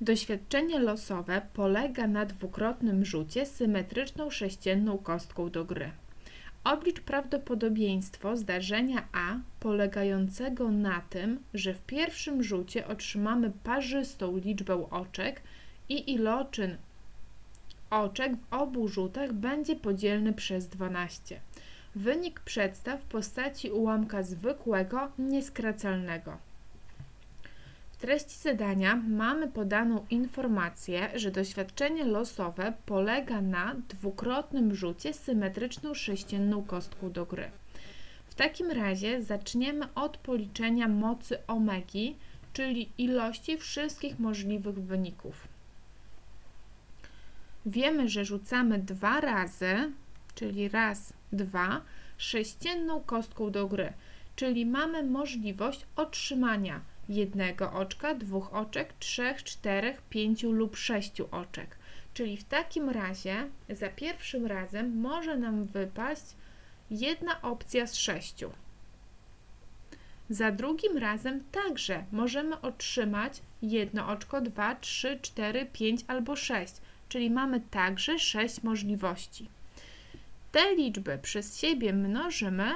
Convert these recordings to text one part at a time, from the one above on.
Doświadczenie losowe polega na dwukrotnym rzucie symetryczną sześcienną kostką do gry. Oblicz prawdopodobieństwo zdarzenia A polegającego na tym, że w pierwszym rzucie otrzymamy parzystą liczbę oczek i iloczyn oczek w obu rzutach będzie podzielny przez 12. Wynik przedstaw w postaci ułamka zwykłego, nieskracalnego. Treści zadania mamy podaną informację, że doświadczenie losowe polega na dwukrotnym rzucie symetryczną sześcienną kostką do gry. W takim razie zaczniemy od policzenia mocy omegi, czyli ilości wszystkich możliwych wyników. Wiemy, że rzucamy dwa razy, czyli raz, dwa, sześcienną kostką do gry, czyli mamy możliwość otrzymania jednego oczka, dwóch oczek, trzech, czterech, pięciu lub sześciu oczek. Czyli w takim razie za pierwszym razem może nam wypaść jedna opcja z sześciu. Za drugim razem także możemy otrzymać jedno oczko, dwa, trzy, cztery, pięć albo sześć, czyli mamy także sześć możliwości. Te liczby przez siebie mnożymy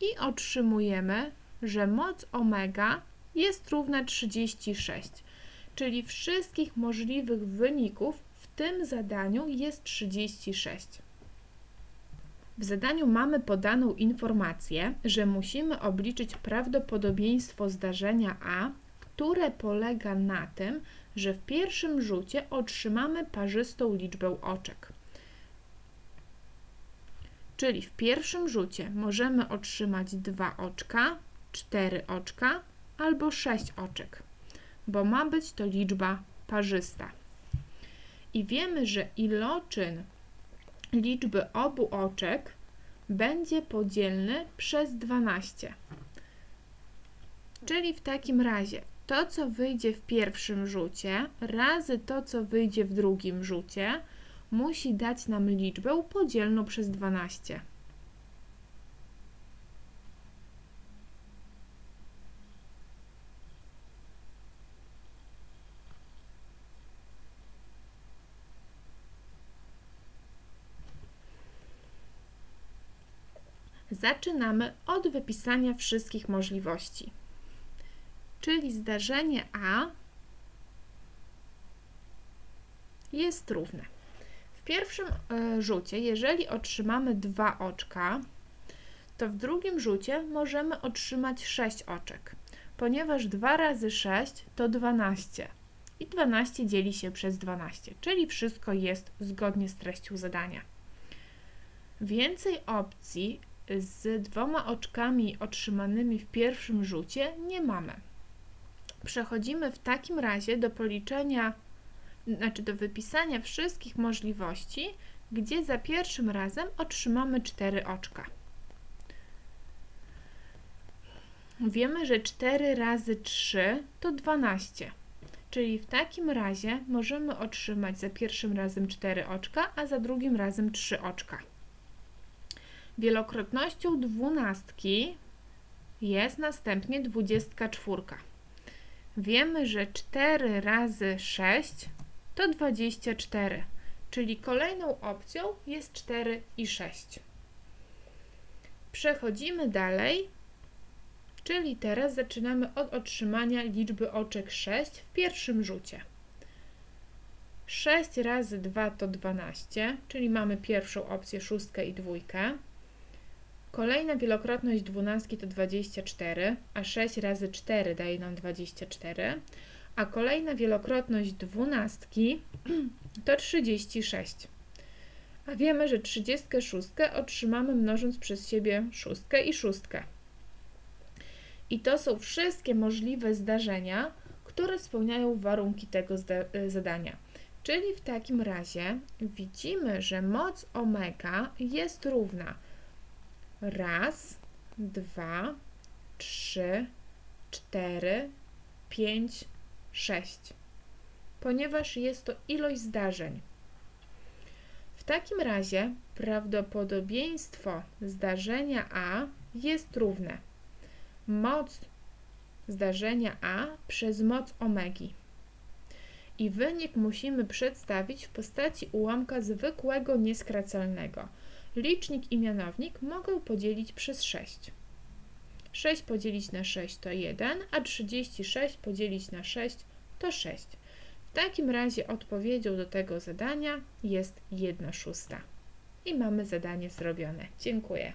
i otrzymujemy, że moc omega jest równa 36, czyli wszystkich możliwych wyników w tym zadaniu jest 36. W zadaniu mamy podaną informację, że musimy obliczyć prawdopodobieństwo zdarzenia A, które polega na tym, że w pierwszym rzucie otrzymamy parzystą liczbę oczek. Czyli w pierwszym rzucie możemy otrzymać dwa oczka, cztery oczka albo sześć oczek, bo ma być to liczba parzysta. I wiemy, że iloczyn liczby obu oczek będzie podzielny przez 12. Czyli w takim razie to, co wyjdzie w pierwszym rzucie, razy to, co wyjdzie w drugim rzucie, musi dać nam liczbę podzielną przez 12. Zaczynamy od wypisania wszystkich możliwości. Czyli zdarzenie A jest równe. W pierwszym e, rzucie, jeżeli otrzymamy dwa oczka, to w drugim rzucie możemy otrzymać 6 oczek, ponieważ 2 razy 6 to 12 i 12 dzieli się przez 12, czyli wszystko jest zgodnie z treścią zadania. Więcej opcji z dwoma oczkami otrzymanymi w pierwszym rzucie nie mamy. Przechodzimy w takim razie do policzenia, znaczy do wypisania wszystkich możliwości, gdzie za pierwszym razem otrzymamy 4 oczka. Wiemy, że 4 razy 3 to 12, czyli w takim razie możemy otrzymać za pierwszym razem 4 oczka, a za drugim razem 3 oczka. Wielokrotnością dwunastki jest następnie 24. Wiemy, że 4 razy 6 to 24, czyli kolejną opcją jest 4 i 6. Przechodzimy dalej, czyli teraz zaczynamy od otrzymania liczby oczek 6 w pierwszym rzucie. 6 razy 2 to 12, czyli mamy pierwszą opcję szóstkę i dwójkę. Kolejna wielokrotność dwunastki to 24, a 6 razy 4 daje nam 24, a kolejna wielokrotność dwunastki to 36. A wiemy, że 36 otrzymamy mnożąc przez siebie szóstkę i szóstkę. I to są wszystkie możliwe zdarzenia, które spełniają warunki tego zadania. Czyli w takim razie widzimy, że moc omega jest równa Raz, dwa, trzy, cztery, pięć, sześć. Ponieważ jest to ilość zdarzeń. W takim razie prawdopodobieństwo zdarzenia A jest równe moc zdarzenia A przez moc omegi. i wynik musimy przedstawić w postaci ułamka zwykłego nieskracalnego. Licznik i mianownik mogę podzielić przez 6. 6 podzielić na 6 to 1, a 36 podzielić na 6 to 6. W takim razie odpowiedzią do tego zadania jest 1 szósta. I mamy zadanie zrobione. Dziękuję.